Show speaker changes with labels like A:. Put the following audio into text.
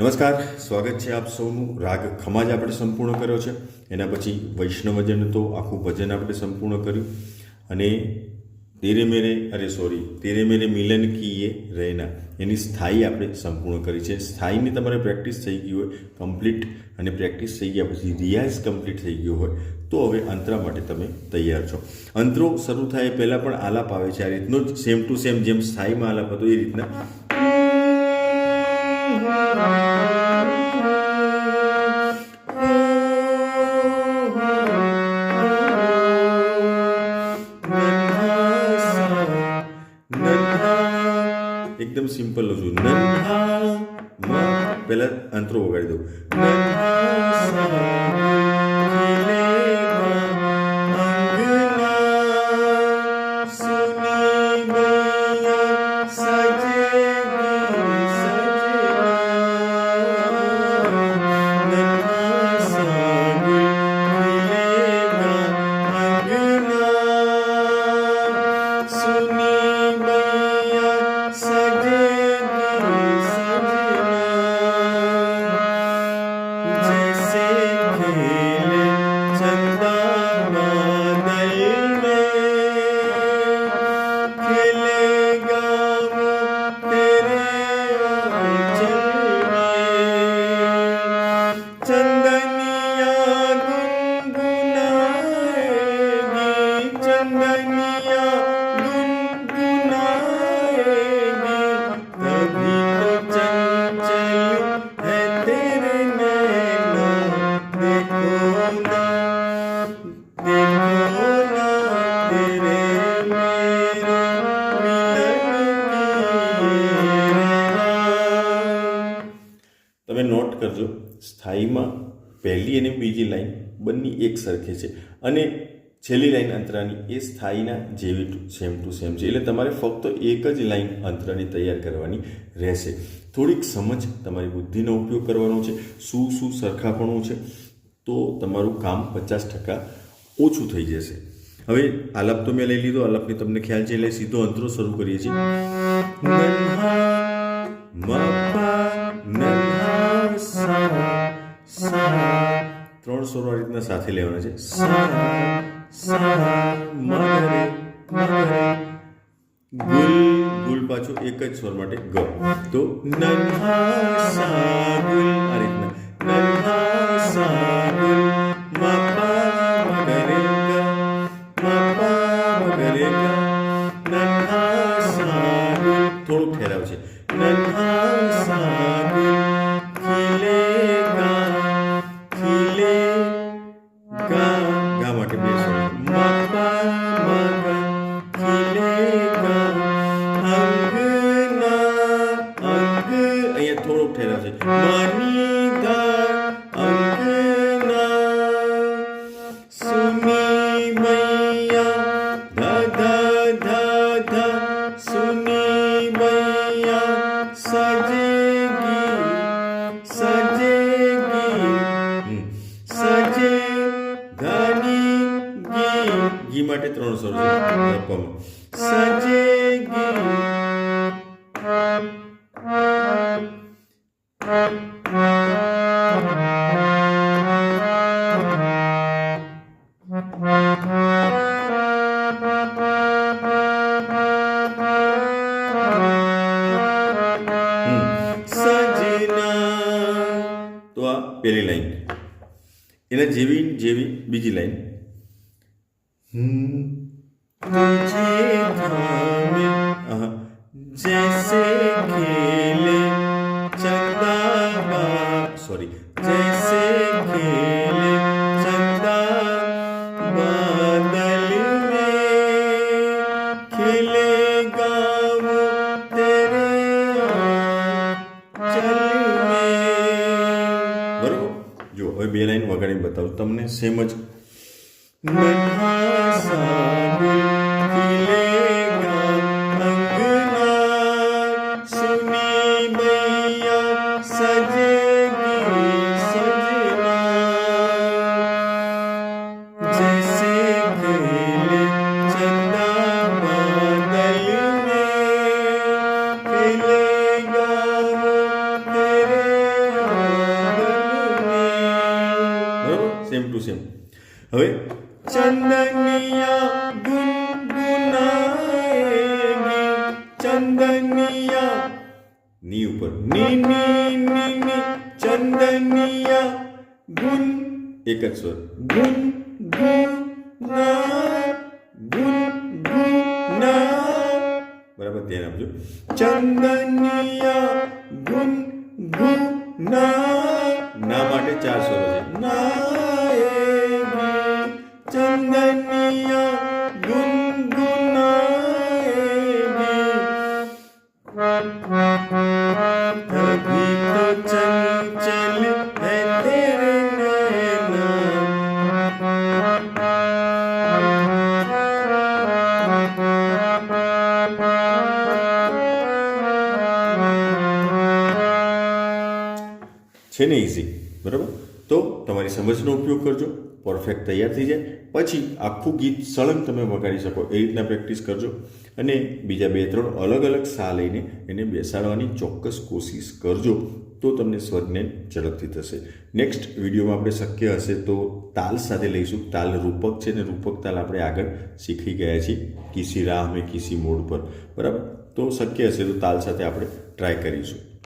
A: નમસ્કાર, સ્વાગત છે આપ સૌનું. રાગ ખમાજ આપણે સંપૂર્ણ કર્યો છે. એના પછી વૈષ્ણવજન તો આખું ભજન આપણે સંપૂર્ણ કર્યું. અને તેરે મેરે, અરે સોરી તેરે મેરે મિલન કી એ રહેના. એની સ્થાયી આપણે સંપૂર્ણ કરી છે. સ્થાયીની તમારે પ્રેક્ટિસ થઈ ગઈ હોય કમ્પ્લીટ અને પ્રેક્ટિસ થઈ ગયા પછી રિયાઝ કમ્પ્લીટ થઈ ગયો હોય, તો હવે અંતરા માટે તમે તૈયાર છો. અંતરો શરૂ થાય પહેલાં પણ આલાપ આવે છે. આ રીતનો જ સેમ ટુ સેમ જેમ સ્થાયીમાં આલાપ હતો, એ રીતના એકદમ સિમ્પલ લઉં છું નન્હા માં પહેલા અંતરો વગાડી દઉં. નન્હા તમે નોટ કરજો સ્થાયીમાં પહેલી અને બીજી લાઈન બંને એક સરખી છે. અને છેલ્લી લાઈન અંતરાની એ સ્થાયીના જેવી સેમ ટુ સેમ છે. એટલે તમારે ફક્ત એક જ લાઈન અંતરાની તૈયાર કરવાની રહેશે. થોડીક સમજ તમારી બુદ્ધિનો ઉપયોગ કરવાનો છે. શું શું સરખાપણું છે? તો તમારું કામ પચાસ ટકા ઓછું થઈ જશે. હવે આલાપ તો મેં લઈ લીધો. આલાપની તમને ખ્યાલ છે, એટલે સીધો અંતરો શરૂ કરીએ છીએ. ત્રણ સ્વરો આ રીતના સાથે લેવાના છે. ગુલ ગુલ પાછો એક જ સ્વર માટે ગ. તો નન્હા સા ગુલ આ રીતના. નન્હા સા થોડોક ઠેરાશે માની ધા મૈયા સજેગી સજેગી હમ. સજે ગી એના જેવી જેવી બીજી લાઈન હમ. तुझे બે લાઈન વગાડીને બતાવું. તમને સેમ જ સેમ છે. હવે ચંદનિયા ગુનગુનાએગી ચંદનિયા ની ઉપર. ની ની ની ની, ચંદનિયા ગુન, એક જ સ્વર. ગુન ગુન ના ગુન ગુન બરાબર ધ્યાન આપજો. ચંદનિયા છે ને ઇઝી બરાબર તો તમારી સમજનો ઉપયોગ કરજો, પરફેક્ટ તૈયાર થઈ જાય. પછી આખું ગીત સળંગ તમે વગાડી શકો, એ રીતના પ્રેક્ટિસ કરજો. અને બીજા બે ત્રણ અલગ અલગ સા લઈને એને બેસાડવાની ચોક્કસ કોશિશ કરજો, તો તમને સ્વરજ્ઞાન ઝડપથી થશે. નેક્સ્ટ વિડીયોમાં આપણે શક્ય હશે તો તાલ સાથે લઈશું. તાલ રૂપક છે ને રૂપક તાલ આપણે આગળ શીખી ગયા છીએ, કિસી રાહ મેં કિસી મોડ પર. બરાબર? તો શક્ય હશે તો તાલ સાથે આપણે ટ્રાય કરીશું.